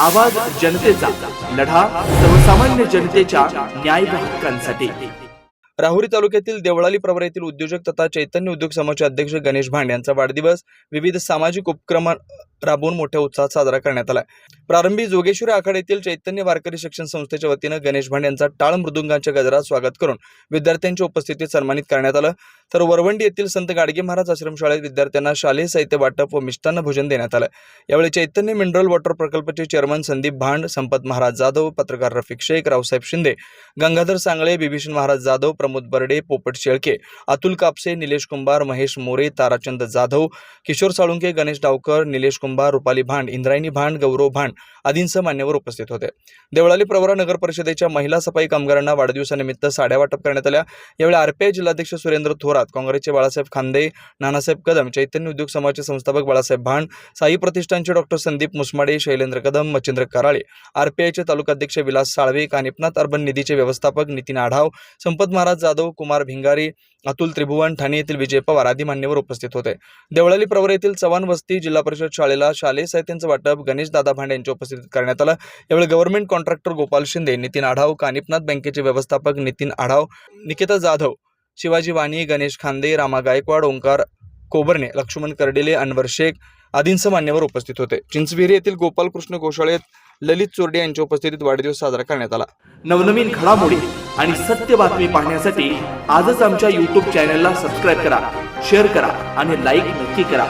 आवाज जनतेचा लढा सर्वसामान्य जनतेच्या न्याय हक्कांसाठी. राहुरी तालुक्यातील देवळाली प्रवरा येथील उद्योजक तथा चैतन्य उद्योग समूहाचे अध्यक्ष गणेश भांड यांचा वाढदिवस विविध सामाजिक उपक्रम राबवून मोठ्या उत्साहात साजरा करण्यात आला प्रारंभी जोगेश्वरी आखाड्यातील येथील चैतन्य वारकरी शिक्षण संस्थेच्या वतीनं गणेश भांड यांचा टाळ मृदुंगांच्या गजरात स्वागत करून विद्यार्थ्यांच्या उपस्थितीत सन्मानित करण्यात आलं. तर वरवंडी येथील संत गाडगे महाराज आश्रमशाळेत विद्यार्थ्यांना शालेय साहित्य वाटप व मिष्टान्न भोजन देण्यात आलं. यावेळी चैतन्य मिनरल वॉटर प्रकल्पाचे चेअरमन संदीप भांड संपत महाराज जाधव पत्रकार रफिक शेख रावसाहेब शिंदे गंगाधर सांगळे बिभीषण महाराज जाधव प्रमोद बर्डे पोपट शेळके अतुल कापसे निलेश कुंभार महेश मोरे ताराचंद जाधव किशोर साळुंके गणेश डावकर निलेश कुंभार रुपाली भांड इंद्रायणी भांड गौरव भांड आदींसह मान्यवर उपस्थित होते. देवळाली प्रवरा नगर परिषदेच्या महिला सफाई कामगारांना वाढदिवसानिमित्त साड्या वाटप करण्यात आल्या. यावेळी आरपीआय जिल्हाध्यक्ष सुरेंद्र थोरात काँग्रेसचे बाळासाहेब खांदे नानासाहेब कदम चैतन्य उद्योग समाजाचे संस्थापक बाळासाहेब भांड साई प्रतिष्ठानचे डॉक्टर संदीप मुसमाडे शैलेंद्र कदम मच्छिंद्र कराळे आरपीआयचे तालुकाध्यक्ष विलास साळवे कानिपनाथ अर्बन निधीचे व्यवस्थापक नितीन आढाव संपत महाराज जाधव कुमार भिंगारी अतुल त्रिभुवन ठाणे येथील विजय पवार आदी मान्यवर उपस्थित होते. देवळाली प्रवर येथील चव्हाण वस्ती जिल्हा परिषद शाळेला शालेय साहित्यांचं वाटप गणेश दादा भांडे यांच्या उपस्थितीत करण्यात आलं. यावेळी गव्हर्नमेंट कॉन्ट्रॅक्टर गोपाल शिंदे नितीन आढाव कानिपनाथ बँकेचे व्यवस्थापक नितीन आढाव निकेता जाधव शिवाजी वाणी गणेश खांदे रामा गायकवाड ओंकार कोबरणे लक्ष्मण कर्डिले अनवर शेख आदींसह मान्यवर उपस्थित होते. चिंचविहिरी येथील गोपालकृष्ण गोशाळेत ललित चोरडे यांच्या उपस्थितीत वाढदिवस साजरा करण्यात आला. नवनवीन घडामोडी आणि सत्य बातमी पाहण्यासाठी आजच आमच्या युट्यूब चॅनलला सबस्क्राईब करा शेअर करा आणि लाईक नक्की करा.